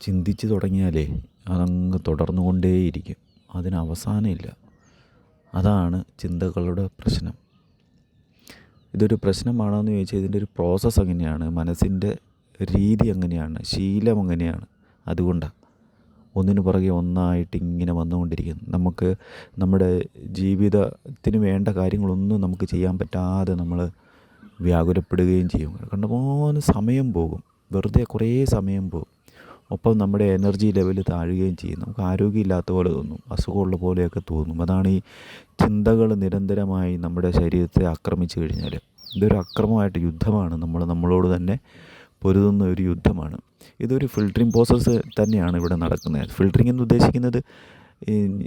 ചിന്തിച്ച് തുടങ്ങിയാലേ അതങ്ങ് തുടർന്നു കൊണ്ടേയിരിക്കും അതിന് അവസാനമില്ല. അതാണ് ചിന്തകളുടെ പ്രശ്നം. ഇതൊരു പ്രശ്നമാണോ എന്ന് ചോദിച്ചാൽ ഇതിന്റെ ഒരു പ്രോസസ്സ് എങ്ങനെയാണ് മനസ്സിന്റെ രീതി എങ്ങനെയാണ് ശീലം എങ്ങനെയാണ് അതുകൊണ്ടാണ് ഒന്നിനു പുറകെ ഒന്നായിട്ട് ഇങ്ങനെ വന്നുകൊണ്ടിരിക്കുന്നു. നമുക്ക് നമ്മുടെ ജീവിതത്തിന് വേണ്ട കാര്യങ്ങളൊന്നും നമുക്ക് ചെയ്യാൻ പറ്റാതെ നമ്മൾ വ്യാകുലപ്പെടുകയും ചെയ്യും. കണ്ടപ്പോൾ സമയം പോകും. വെറുതെ കുറേ സമയം പോകും. ഒപ്പം നമ്മുടെ എനർജി ലെവൽ താഴുകയും ചെയ്യും നമുക്ക് ആരോഗ്യമില്ലാത്ത പോലെ തോന്നും. അസുഖമുള്ള പോലെയൊക്കെ തോന്നും. അതാണ് ഈ ചിന്തകൾ നിരന്തരമായി നമ്മുടെ ശരീരത്തെ ആക്രമിച്ചു കഴിഞ്ഞാൽ. ഇതൊരു അക്രമമായിട്ട് യുദ്ധമാണ്. നമ്മൾ നമ്മളോട് തന്നെ പൊരുതുന്ന ഒരു യുദ്ധമാണ്. ഇതൊരു ഫിൽട്ടറിങ് പ്രോസസ്സ് തന്നെയാണ് ഇവിടെ നടക്കുന്നത്. ഫിൽട്ടറിങ് എന്ന് ഉദ്ദേശിക്കുന്നത്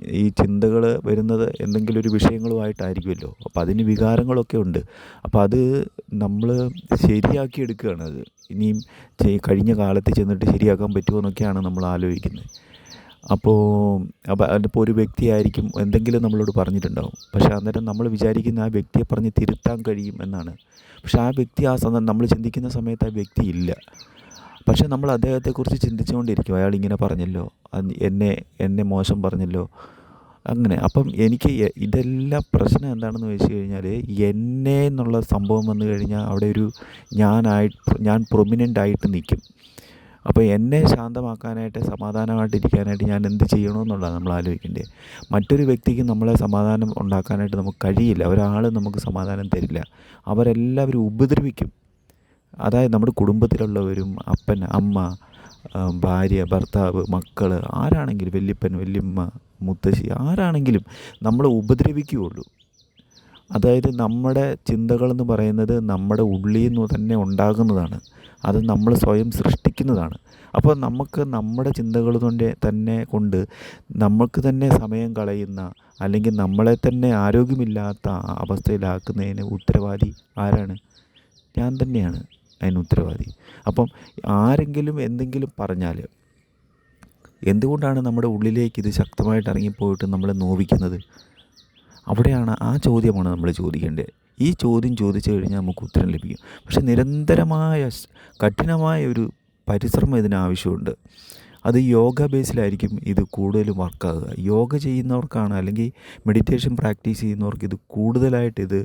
ഈ ചിന്തകൾ വരുന്നത് എന്തെങ്കിലും ഒരു വിഷയങ്ങളുമായിട്ടായിരിക്കുമല്ലോ. അപ്പോൾ അതിന് വികാരങ്ങളൊക്കെ ഉണ്ട്. അപ്പോൾ അത് നമ്മൾ ശരിയാക്കി എടുക്കുകയാണ് അത്. ഇനിയും കഴിഞ്ഞ കാലത്ത് ചെന്നിട്ട് ശരിയാക്കാൻ പറ്റുമോ എന്നൊക്കെയാണ് നമ്മൾ ആലോചിക്കുന്നത്. അപ്പോൾ അപ്പോൾ അതിപ്പോൾ ഒരു വ്യക്തിയായിരിക്കും എന്തെങ്കിലും നമ്മളോട് പറഞ്ഞിട്ടുണ്ടാവും. പക്ഷേ അന്നേരം നമ്മൾ വിചാരിക്കുന്ന ആ വ്യക്തിയെ പറഞ്ഞ് തിരുത്താൻ കഴിയും എന്നാണ്. പക്ഷേ ആ വ്യക്തി ആ സന്ദർഭം നമ്മൾ ചിന്തിക്കുന്ന സമയത്ത് ആ വ്യക്തി ഇല്ല. പക്ഷേ നമ്മൾ അദ്ദേഹത്തെക്കുറിച്ച് ചിന്തിച്ചുകൊണ്ടിരിക്കും. അയാൾ ഇങ്ങനെ പറഞ്ഞല്ലോ. എന്നെ എന്നെ മോശം പറഞ്ഞല്ലോ. അങ്ങനെ. അപ്പം എനിക്ക് ഇതെല്ലാം പ്രശ്നം എന്താണെന്ന് വെച്ച് കഴിഞ്ഞാൽ എന്നെ എന്നുള്ള സംഭവം വന്നു കഴിഞ്ഞാൽ അവിടെ ഒരു ഞാനായിട്ട് ഞാൻ പ്രൊമിനന്റ് ആയിട്ട് നിൽക്കും അപ്പോൾ എന്നെ ശാന്തമാക്കാനായിട്ട് സമാധാനമായിട്ടിരിക്കാനായിട്ട് ഞാൻ എന്ത് ചെയ്യണമെന്നുള്ളതാണ് നമ്മൾ ആലോചിക്കേണ്ടത്. മറ്റൊരു വ്യക്തിക്ക് നമ്മളെ സമാധാനം ഉണ്ടാക്കാനായിട്ട് നമുക്ക് കഴിയില്ല. ഒരാൾ നമുക്ക് സമാധാനം തരില്ല. അവരെല്ലാവരും ഉപദ്രവിക്കും. അതായത് നമ്മുടെ കുടുംബത്തിലുള്ളവരും അപ്പൻ അമ്മ ഭാര്യ ഭർത്താവ് മക്കൾ ആരാണെങ്കിലും വല്യപ്പൻ വല്യമ്മ മുത്തശ്ശി ആരാണെങ്കിലും നമ്മളെ ഉപദ്രവിക്കുകയുള്ളൂ. അതായത് നമ്മുടെ ചിന്തകളെന്ന് പറയുന്നത് നമ്മുടെ ഉള്ളിൽ നിന്ന് തന്നെ ഉണ്ടാകുന്നതാണ്. അത് നമ്മൾ സ്വയം സൃഷ്ടിക്കുന്നതാണ്. അപ്പോൾ നമുക്ക് നമ്മുടെ ചിന്തകൾ കൊണ്ട് തന്നെ കൊണ്ട് നമുക്ക് തന്നെ സമയം കളയുന്ന അല്ലെങ്കിൽ നമ്മളെ തന്നെ ആരോഗ്യമില്ലാത്ത അവസ്ഥയിലാക്കുന്നതിന് ഉത്തരവാദി ആരാണ്? ഞാൻ തന്നെയാണ്. അതിന് ഉത്തരവാദി. അപ്പം ആരെങ്കിലും എന്തെങ്കിലും പറഞ്ഞാൽ എന്തുകൊണ്ടാണ് നമ്മുടെ ഉള്ളിലേക്ക് ഇത് ശക്തമായിട്ട് ഇറങ്ങിപ്പോയിട്ട് നമ്മളെ നോവിക്കുന്നത്? അവിടെയാണ് ആ ചോദ്യമാണ് നമ്മൾ ചോദിക്കേണ്ടത്. ഈ ചോദ്യം ചോദിച്ചു കഴിഞ്ഞാൽ നമുക്ക് ഉത്തരം ലഭിക്കും. പക്ഷെ നിരന്തരമായ കഠിനമായ ഒരു പരിശ്രമം ഇതിനാവശ്യമുണ്ട് അത് യോഗ ബേസിലായിരിക്കും ഇത് കൂടുതലും വർക്കാകുക. യോഗ ചെയ്യുന്നവർക്കാണ് അല്ലെങ്കിൽ മെഡിറ്റേഷൻ പ്രാക്ടീസ് ചെയ്യുന്നവർക്ക് ഇത് കൂടുതലായിട്ട് ഇത്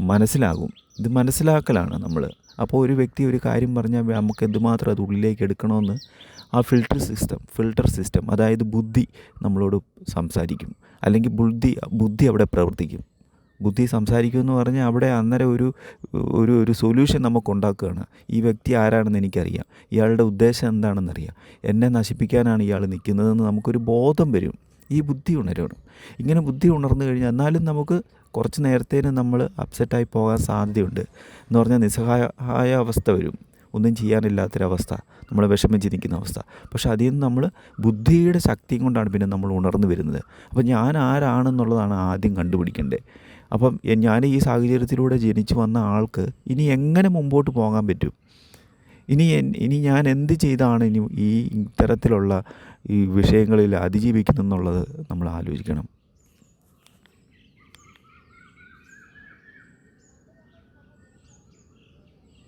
മനസ്സിലാകും. ഇത് മനസ്സിലാക്കലാണ് നമ്മൾ. അപ്പോൾ ഒരു വ്യക്തി ഒരു കാര്യം പറഞ്ഞാൽ നമുക്ക് എന്തുമാത്രം അത് ഉള്ളിലേക്ക് എടുക്കണമെന്ന് ആ ഫിൽട്ടർ സിസ്റ്റം ഫിൽട്ടർ സിസ്റ്റം അതായത് ബുദ്ധി നമ്മളോട് സംസാരിക്കും. അല്ലെങ്കിൽ ബുദ്ധി ബുദ്ധി അവിടെ പ്രവർത്തിക്കും. ബുദ്ധി സംസാരിക്കുമെന്ന് പറഞ്ഞാൽ അവിടെ അന്നേരം ഒരു ഒരു ഒരു സൊല്യൂഷൻ നമുക്ക് ഉണ്ടാക്കുകയാണ് ഈ വ്യക്തി ആരാണെന്ന് എനിക്കറിയാം. ഇയാളുടെ ഉദ്ദേശം എന്താണെന്നറിയാം. എന്നെ നശിപ്പിക്കാനാണ് ഇയാൾ നിൽക്കുന്നതെന്ന് നമുക്കൊരു ബോധം വരും. ഈ ബുദ്ധി ഉണരണം ഇങ്ങനെ ബുദ്ധി ഉണർന്നു കഴിഞ്ഞാൽ എന്നാലും നമുക്ക് കുറച്ച് നേരത്തേന് നമ്മൾ അപ്സെറ്റായി പോകാൻ സാധ്യതയുണ്ട്. എന്ന് പറഞ്ഞാൽ നിസ്സഹായ അവസ്ഥ വരും. ഒന്നും ചെയ്യാനില്ലാത്തൊരവസ്ഥ നമ്മൾ വിഷമിച്ച് നിൽക്കുന്ന അവസ്ഥ. പക്ഷെ അതിൽ നിന്ന് നമ്മൾ ബുദ്ധിയുടെ ശക്തിയും കൊണ്ടാണ് പിന്നെ നമ്മൾ ഉണർന്നു വരുന്നത്. അപ്പം ഞാൻ ആരാണെന്നുള്ളതാണ് ആദ്യം കണ്ടുപിടിക്കേണ്ടത്. അപ്പം ഞാൻ ഈ സാഹചര്യത്തിലൂടെ ജനിച്ചു വന്ന ആൾക്ക് ഇനി എങ്ങനെ മുമ്പോട്ട് പോകാൻ പറ്റും? ഇനി ഇനി ഞാൻ എന്ത് ചെയ്താണ് ഇനി ഈ ഇത്തരത്തിലുള്ള ഈ വിഷയങ്ങളിൽ അതിജീവിക്കുന്നു എന്നുള്ളത് നമ്മൾ ആലോചിക്കണം.